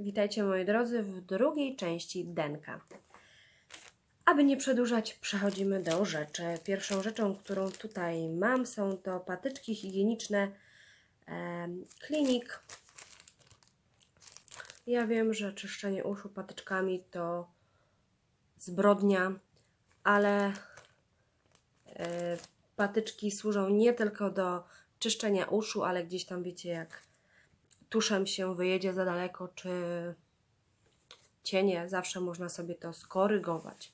Witajcie moi drodzy w drugiej części denka. Aby nie przedłużać, przechodzimy do rzeczy. Pierwszą rzeczą, którą tutaj mam, są to patyczki higieniczne Klinik. Ja wiem, że czyszczenie uszu patyczkami to zbrodnia, ale e, patyczki służą nie tylko do czyszczenia uszu, ale gdzieś tam wiecie, jak tuszem się wyjedzie za daleko, czy cienie, zawsze można sobie to skorygować.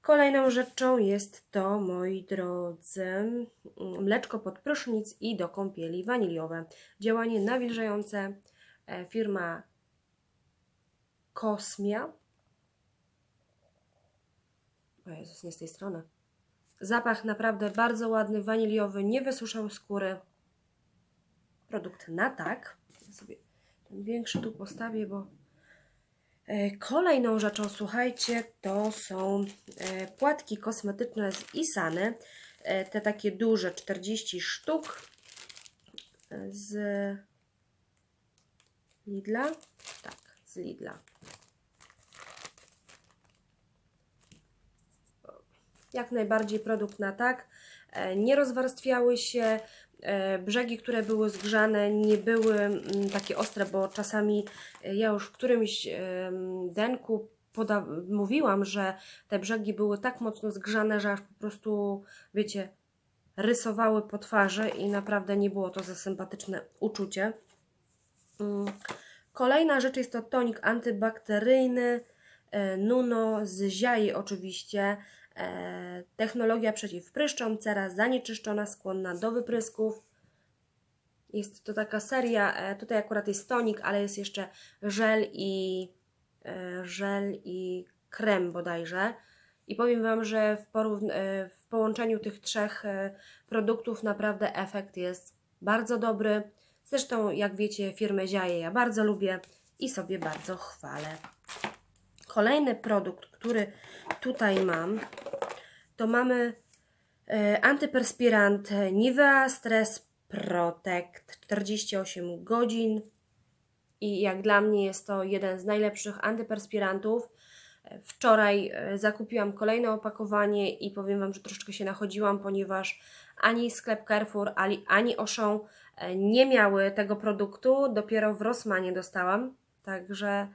Kolejną rzeczą jest to, moi drodzy, mleczko pod prysznic i do kąpieli waniliowe. Działanie nawilżające. E, Firma Kosmia. O Jezus, nie z tej strony. Zapach naprawdę bardzo ładny, waniliowy, nie wysuszał skóry. Produkt na tak. Ja sobie ten większy tu postawię, bo E, Kolejną rzeczą, słuchajcie, to są e, płatki kosmetyczne z Isany. E, Te takie duże, 40 sztuk z Lidla. Tak, z Lidla. Jak najbardziej produkt na tak. E, Nie rozwarstwiały się. e, Brzegi, które były zgrzane, nie były mm, takie ostre, bo czasami e, ja już w którymś denku mówiłam, że te brzegi były tak mocno zgrzane, że aż po prostu, wiecie, rysowały po twarzy i naprawdę nie było to za sympatyczne uczucie. Mm. Kolejna rzecz jest to tonik antybakteryjny Nuno z ziai oczywiście. E, Technologia przeciw pryszczom, cera zanieczyszczona, skłonna do wyprysków. Jest to taka seria, e, tutaj akurat jest tonik, ale jest jeszcze żel i e, żel i krem bodajże. I powiem Wam, że w, w połączeniu tych trzech produktów naprawdę efekt jest bardzo dobry. Zresztą, jak wiecie, firmę Ziaje ja bardzo lubię i sobie bardzo chwalę. Kolejny produkt, który tutaj mam, to mamy e, antyperspirant Nivea Stress Protect 48 godzin i jak dla mnie jest to jeden z najlepszych antyperspirantów. Wczoraj e, zakupiłam kolejne opakowanie i powiem Wam, że troszeczkę się nachodziłam, ponieważ ani sklep Carrefour, ani, ani Auchan e, nie miały tego produktu. Dopiero w Rossmanie dostałam, także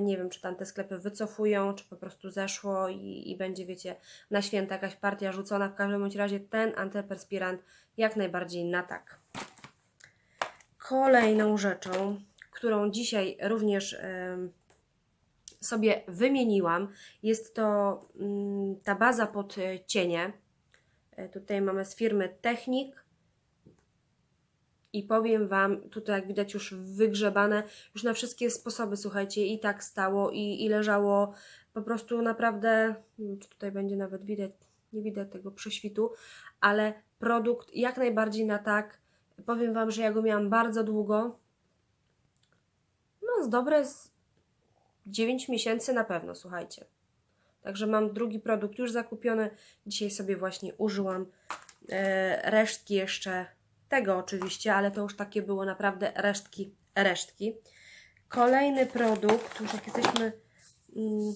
nie wiem, czy tam te sklepy wycofują, czy po prostu zeszło i, i będzie, wiecie, na święta jakaś partia rzucona. W każdym bądź razie ten antyperspirant jak najbardziej na tak. Kolejną rzeczą, którą dzisiaj również sobie wymieniłam, jest to mm, ta baza pod e, cienie. E, Tutaj mamy z firmy Technik. I powiem Wam, tutaj jak widać już wygrzebane, już na wszystkie sposoby, słuchajcie, i tak stało, i, i leżało po prostu naprawdę, czy tutaj będzie nawet widać, nie widać tego prześwitu, ale produkt jak najbardziej na tak. Powiem Wam, że ja go miałam bardzo długo, no z dobre z 9 miesięcy na pewno, słuchajcie. Także mam drugi produkt już zakupiony. Dzisiaj sobie właśnie użyłam e, resztki jeszcze tego oczywiście, ale to już takie było naprawdę resztki, resztki. Kolejny produkt, już jak jesteśmy... Mm,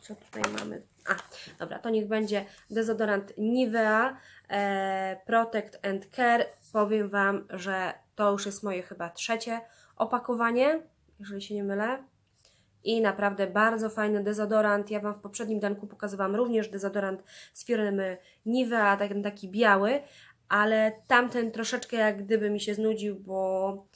co tutaj mamy? A, dobra, to niech będzie dezodorant Nivea e, Protect and Care. Powiem Wam, że to już jest moje chyba trzecie opakowanie, jeżeli się nie mylę. I naprawdę bardzo fajny dezodorant. Ja Wam w poprzednim danku pokazywałam również dezodorant z firmy Nivea, ten taki biały, ale tamten troszeczkę jak gdyby mi się znudził, bo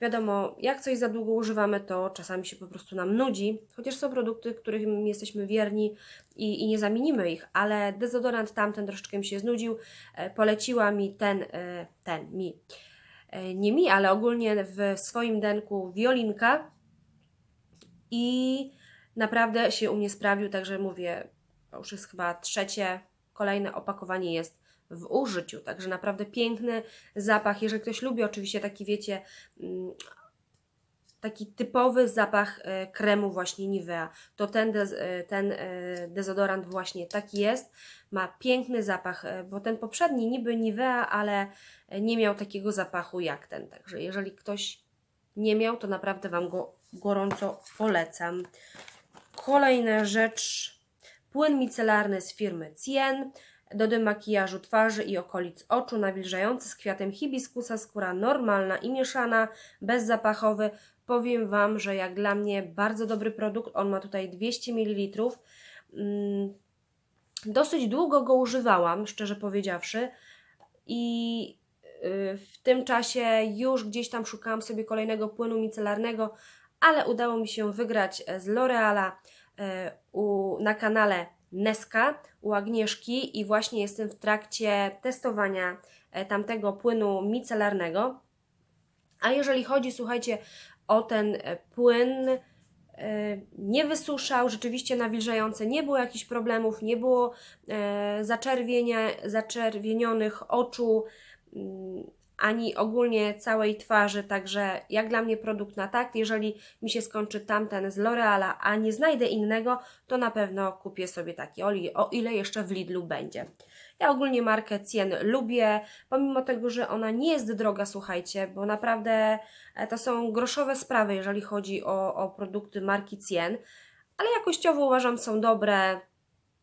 wiadomo, jak coś za długo używamy, to czasami się po prostu nam nudzi, chociaż są produkty, których jesteśmy wierni i, i nie zamienimy ich, ale dezodorant tamten troszeczkę mi się znudził. E, poleciła mi ten, e, ten, mi, e, nie mi, ale ogólnie w swoim denku Violinka i naprawdę się u mnie sprawił, także mówię, już jest chyba trzecie, kolejne opakowanie jest w użyciu, także naprawdę piękny zapach. Jeżeli ktoś lubi oczywiście taki, wiecie, mm, taki typowy zapach e, kremu właśnie Nivea, to ten, dez, e, ten e, dezodorant właśnie taki jest. Ma piękny zapach, bo ten poprzedni niby Nivea, ale nie miał takiego zapachu jak ten. Także jeżeli ktoś nie miał, to naprawdę Wam go gorąco polecam. Kolejna rzecz, płyn micelarny z firmy Cien do demakijażu twarzy i okolic oczu, nawilżający z kwiatem hibiskusa, skóra normalna i mieszana, bezzapachowy. Powiem Wam, że jak dla mnie bardzo dobry produkt, on ma tutaj 200 ml. Mm, Dosyć długo go używałam, szczerze powiedziawszy, i y, w tym czasie już gdzieś tam szukałam sobie kolejnego płynu micelarnego, ale udało mi się wygrać z L'Oreala e, na kanale Neska u Agnieszki i właśnie jestem w trakcie testowania e, tamtego płynu micelarnego. A jeżeli chodzi, słuchajcie, o ten e, płyn, e, nie wysuszał, rzeczywiście nawilżający, nie było jakichś problemów, nie było e, zaczerwienia, zaczerwienionych oczu, mm, ani ogólnie całej twarzy, także jak dla mnie produkt na tak, jeżeli mi się skończy tamten z L'Oreala, a nie znajdę innego, to na pewno kupię sobie taki, o o ile jeszcze w Lidlu będzie. Ja ogólnie markę Cien lubię, pomimo tego, że ona nie jest droga, słuchajcie, bo naprawdę e, to są groszowe sprawy, jeżeli chodzi o, o produkty marki Cien, ale jakościowo uważam są dobre.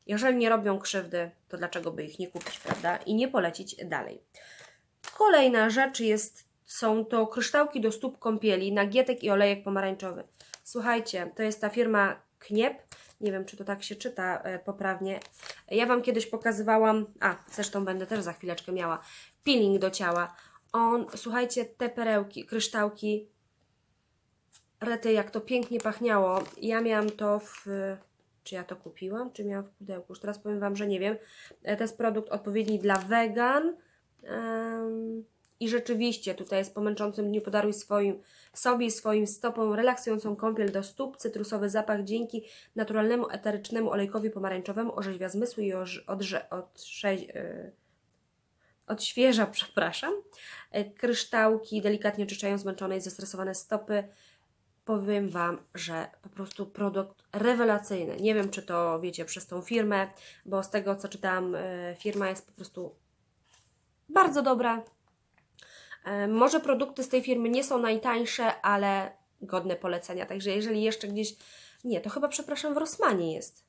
Jeżeli nie robią krzywdy, to dlaczego by ich nie kupić, prawda? I nie polecić dalej. Kolejna rzecz jest, są to kryształki do stóp kąpieli, nagietek i olejek pomarańczowy. Słuchajcie, to jest ta firma Kniep. Nie wiem, czy to tak się czyta e, poprawnie. Ja Wam kiedyś pokazywałam, a zresztą będę też za chwileczkę miała, peeling do ciała. On, słuchajcie, te perełki, kryształki, rety, jak to pięknie pachniało. Ja miałam to w... Czy ja to kupiłam, czy miałam w pudełku? Już teraz powiem Wam, że nie wiem. E, To jest produkt odpowiedni dla wegan. I rzeczywiście tutaj jest po męczącym dniu podaruj swoim, sobie swoim stopom relaksującą kąpiel do stóp. Cytrusowy zapach dzięki naturalnemu eterycznemu olejkowi pomarańczowemu orzeźwia zmysły i orze, odrze, yy, odświeża, przepraszam. E, Kryształki delikatnie oczyszczają zmęczone i zestresowane stopy. Powiem Wam, że po prostu produkt rewelacyjny. Nie wiem, czy to wiecie przez tą firmę, bo z tego co czytałam, e, firma jest po prostu bardzo dobra. E, Może produkty z tej firmy nie są najtańsze, ale godne polecenia. Także jeżeli jeszcze gdzieś. Nie, to chyba, przepraszam, w Rosmanie jest.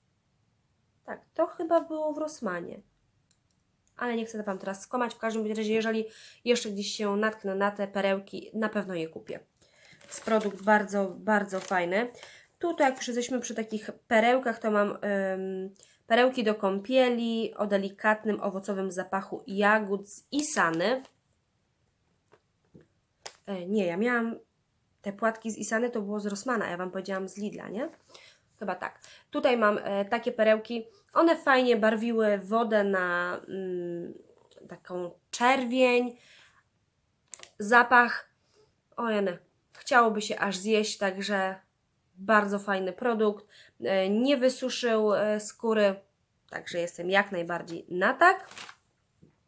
Tak, to chyba było w Rosmanie. Ale nie chcę Wam teraz skłamać. W każdym razie, jeżeli jeszcze gdzieś się natknę na te perełki, na pewno je kupię. Jest produkt bardzo, bardzo fajny. Tutaj, jak już jesteśmy przy takich perełkach, to mam ym, perełki do kąpieli o delikatnym owocowym zapachu jagód z Isany. E, nie, ja miałam te płatki z Isany, to było z Rossmana, ja Wam powiedziałam z Lidla, nie? Chyba tak. Tutaj mam e, takie perełki. One fajnie barwiły wodę na mm, taką czerwień. Zapach, ojene, chciałoby się aż zjeść, także bardzo fajny produkt. E, nie wysuszył e, skóry, także jestem jak najbardziej na tak.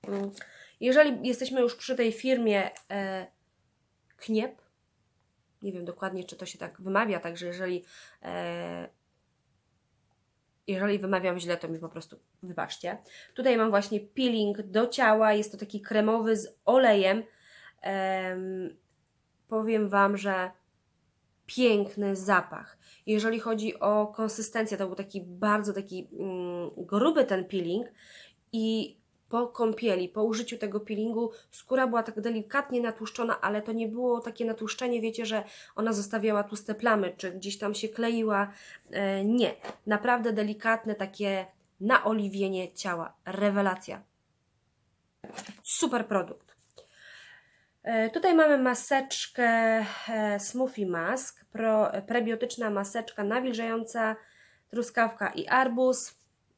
Mm. Jeżeli jesteśmy już przy tej firmie e, Kniep, nie wiem dokładnie, czy to się tak wymawia, także jeżeli, jeżeli wymawiam źle, to mi po prostu wybaczcie. Tutaj mam właśnie peeling do ciała, jest to taki kremowy z olejem. Em, powiem Wam, że piękny zapach. Jeżeli chodzi o konsystencję, to był taki bardzo taki mm, gruby ten peeling i po kąpieli, po użyciu tego peelingu skóra była tak delikatnie natłuszczona, ale to nie było takie natłuszczenie, wiecie, że ona zostawiała tłuste plamy, czy gdzieś tam się kleiła. E, nie, naprawdę delikatne takie naoliwienie ciała. Rewelacja. Super produkt. E, Tutaj mamy maseczkę e, Smoothie Mask, pro, prebiotyczna maseczka nawilżająca, truskawka i arbuz.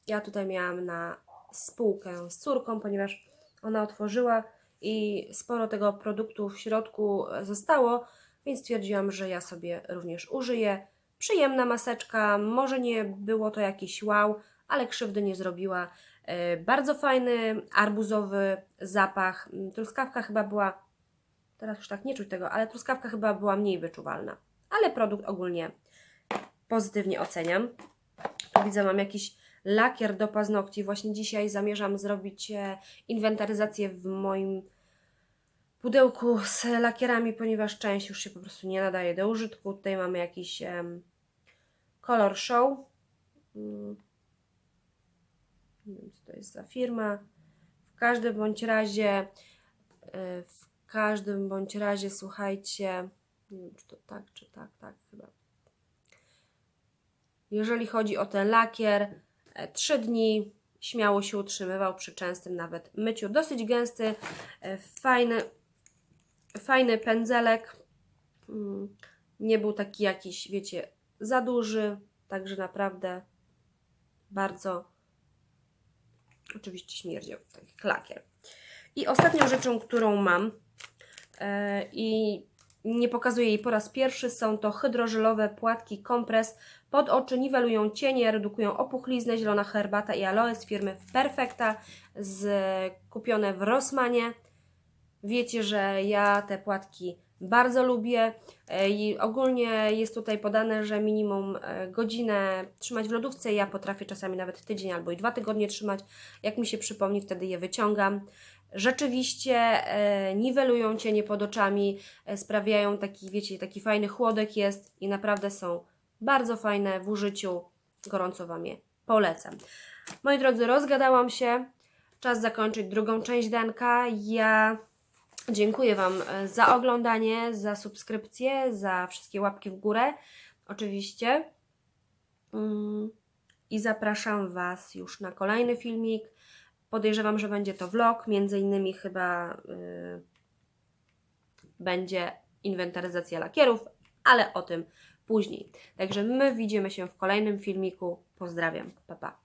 Ja tutaj miałam na spółkę z córką, ponieważ ona otworzyła i sporo tego produktu w środku zostało, więc stwierdziłam, że ja sobie również użyję. Przyjemna maseczka, może nie było to jakiś wow, ale krzywdy nie zrobiła. E, Bardzo fajny arbuzowy zapach. Truskawka chyba była, teraz już tak nie czuć tego, ale truskawka chyba była mniej wyczuwalna. Ale produkt ogólnie pozytywnie oceniam. Tu widzę, mam jakiś lakier do paznokci. Właśnie dzisiaj zamierzam zrobić e, inwentaryzację w moim pudełku z lakierami, ponieważ część już się po prostu nie nadaje do użytku. Tutaj mamy jakiś em, Color Show. Mm. Nie wiem, co to jest za firma. W każdym bądź razie, e, w każdym bądź razie, słuchajcie, nie wiem, czy to tak, czy tak, tak, chyba. Jeżeli chodzi o ten lakier, 3 dni śmiało się utrzymywał przy częstym nawet myciu. Dosyć gęsty, e, fajny, fajny pędzelek. Mm, Nie był taki jakiś, wiecie, za duży, także naprawdę bardzo oczywiście śmierdział tak jak lakier. I ostatnią rzeczą, którą mam e, i nie pokazuję jej po raz pierwszy, są to hydrożelowe płatki kompres pod oczy, niwelują cienie, redukują opuchliznę, zielona herbata i aloe z firmy Perfecta, z, kupione w Rossmanie. Wiecie, że ja te płatki bardzo lubię e, i ogólnie jest tutaj podane, że minimum e, godzinę trzymać w lodówce. Ja potrafię czasami nawet tydzień albo i dwa tygodnie trzymać. Jak mi się przypomni, wtedy je wyciągam. Rzeczywiście e, niwelują cienie pod oczami, e, sprawiają taki, wiecie, taki fajny chłodek jest i naprawdę są bardzo fajne w użyciu. Gorąco Wam je polecam. Moi drodzy, rozgadałam się. Czas zakończyć drugą część denka. Ja dziękuję Wam e, za oglądanie, za subskrypcję, za wszystkie łapki w górę. Oczywiście. Mm, I zapraszam Was już na kolejny filmik. Podejrzewam, że będzie to vlog, między innymi chyba yy, będzie inwentaryzacja lakierów, ale o tym później. Także my widzimy się w kolejnym filmiku. Pozdrawiam. Pa, pa.